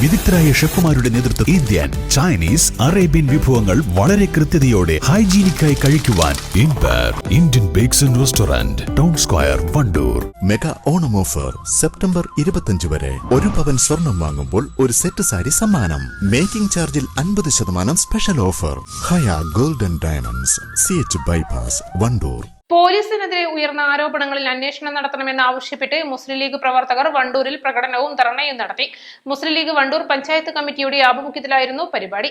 വിദഗ്ധരായ ഷെഫുമാരുടെ നേതൃത്വം Indian Chinese Arabian വിഭവങ്ങൾ വളരെ കൃത്യതയോടെ ഹൈജീനിക്കായി കഴിക്കുവാൻ Empire Indian bakes and restaurant town square Wandoor. Mega Onam offer September ഇരുപത്തഞ്ച് വരെ. ഒരു പവൻ സ്വർണം വാങ്ങുമ്പോൾ ഒരു സെറ്റ് സാരി സമ്മാനം. മേക്കിംഗ് ചാർജിൽ അൻപത് ശതമാനം special offer. Haya golden diamonds C H bypass Wandoor. പോലീസിനെതിരെ ഉയർന്ന ആരോപണങ്ങളിൽ അന്വേഷണം നടത്തണമെന്ന് ആവശ്യപ്പെട്ട് മുസ്ലിം ലീഗ് പ്രവർത്തകർ വണ്ടൂരിൽ പ്രകടനവും ധർണയും നടത്തി. മുസ്ലിം ലീഗ് വണ്ടൂർ പഞ്ചായത്ത് കമ്മിറ്റിയുടെ ആഭിമുഖ്യത്തിലായിരുന്നു പരിപാടി.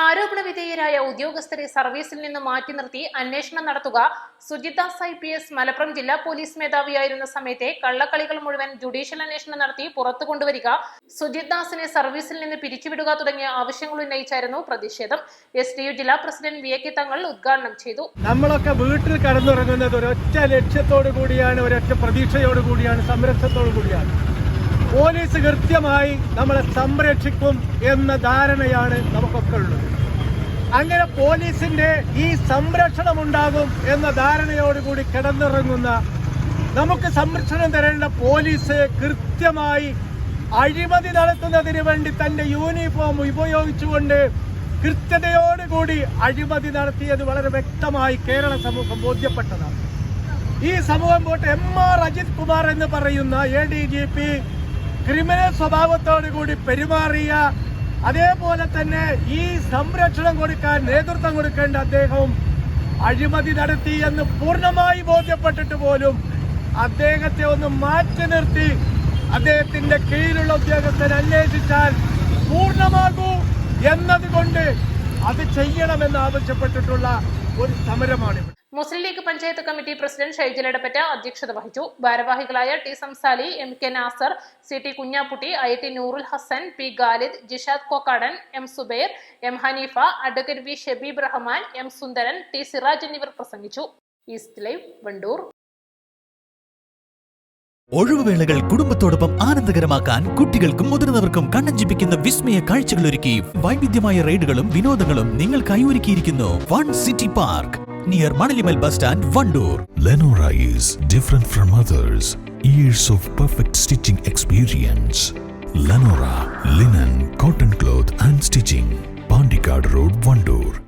ആരോപണ വിധേയരായ ഉദ്യോഗസ്ഥരെ സർവീസിൽ നിന്ന് മാറ്റി നിർത്തി അന്വേഷണം നടത്തുക. Sujith I P S Malappuram ജില്ലാ പോലീസ് മേധാവിയായിരുന്ന സമയത്തെ കള്ളക്കളികൾ മുഴുവൻ ജുഡീഷ്യൽ അന്വേഷണം നടത്തി പുറത്തു കൊണ്ടുവരിക. സുജിത് ദാസിനെ സർവീസിൽ നിന്ന് പിരിച്ചുവിടുക തുടങ്ങിയ ആവശ്യങ്ങൾ ഉന്നയിച്ചായിരുന്നു പ്രതിഷേധം. എസ് ഡി യു ജില്ലാ പ്രസിഡന്റ് വി എ തങ്ങൾ ഉദ്ഘാടനം ചെയ്തു. നമ്മളൊക്കെ വീട്ടിൽ കടന്നുറങ്ങുന്നത് ഒരൊറ്റ ലക്ഷ്യത്തോടു കൂടിയാണ് ഒരൊറ്റ പ്രതീക്ഷയോടു കൂടിയാണ് സംരക്ഷണത്തോടു കൂടിയാണ്. പോലീസ് കൃത്യമായി നമ്മളെ സംരക്ഷിക്കും എന്ന ധാരണയാണ് നമുക്കൊക്കെ ഉള്ളത്. അങ്ങനെ പോലീസിന്റെ ഈ സംരക്ഷണം ഉണ്ടാകും എന്ന ധാരണയോടുകൂടി കിടന്നിറങ്ങുന്ന നമുക്ക് സംരക്ഷണം തരേണ്ട പോലീസ് കൃത്യമായി അഴിമതി നടത്തുന്നതിന് വേണ്ടി തന്റെ യൂണിഫോം ഉപയോഗിച്ചുകൊണ്ട് കൃത്യതയോടുകൂടി അഴിമതി നടത്തിയത് വളരെ വ്യക്തമായി കേരള സമൂഹം ബോധ്യപ്പെട്ടതാണ്. ഈ സമൂഹം പോട്ട് എം ആർ അജിത് കുമാർ എന്ന് പറയുന്ന A D G P criminal സ്വഭാവത്തോടു കൂടി പെരുമാറിയ അതേപോലെ തന്നെ ഈ സംരക്ഷണം കൊടുക്കാൻ നേതൃത്വം കൊടുക്കേണ്ട അദ്ദേഹം അഴിമതി നടത്തി എന്ന് പൂർണമായി ബോധ്യപ്പെട്ടിട്ട് പോലും അദ്ദേഹത്തെ ഒന്ന് മാറ്റി നിർത്തി അദ്ദേഹത്തിന്റെ കീഴിലുള്ള ഉദ്യോഗസ്ഥൻ അന്വേഷിച്ചാൽ പൂർണമാകൂ എന്നതുകൊണ്ട് അത് ചെയ്യണമെന്ന് ആവശ്യപ്പെട്ടിട്ടുള്ള ഒരു സമരമാണിവിടെ. Muslim league panchayat committee president Shaijal Edappatta അധ്യക്ഷത വഹിച്ചു. ഭാരവാഹികളായ T Samsali M K Nasar C T Kunhapputty I T Noorul Hasan P Galid Jishad Kokkadan M Subair M Haneefa advocate V Shabeeb Rahman M Sundaran T Siraj എന്നിവർ പ്രസംഗിച്ചു. East live Wandoor. ഒഴിവുവേളകൾ കുടുംബത്തോടൊപ്പം ആനന്ദകരമാക്കാൻ കുട്ടികൾക്കും മുതിർന്നവർക്കും കണ്ണഞ്ചിപ്പിക്കുന്ന വിസ്മയ കാഴ്ചകളൊരുക്കി വൈവിധ്യമായ റൈഡുകളും വിനോദങ്ങളും നിങ്ങൾക്കായി ഒരുക്കിയിരിക്കുന്നു one city park. near Manalimal bus stand, Vandoor. Lenora is different from others. Years of perfect stitching experience. Lenora, linen, cotton cloth and stitching. Pandikad Road, Vandoor.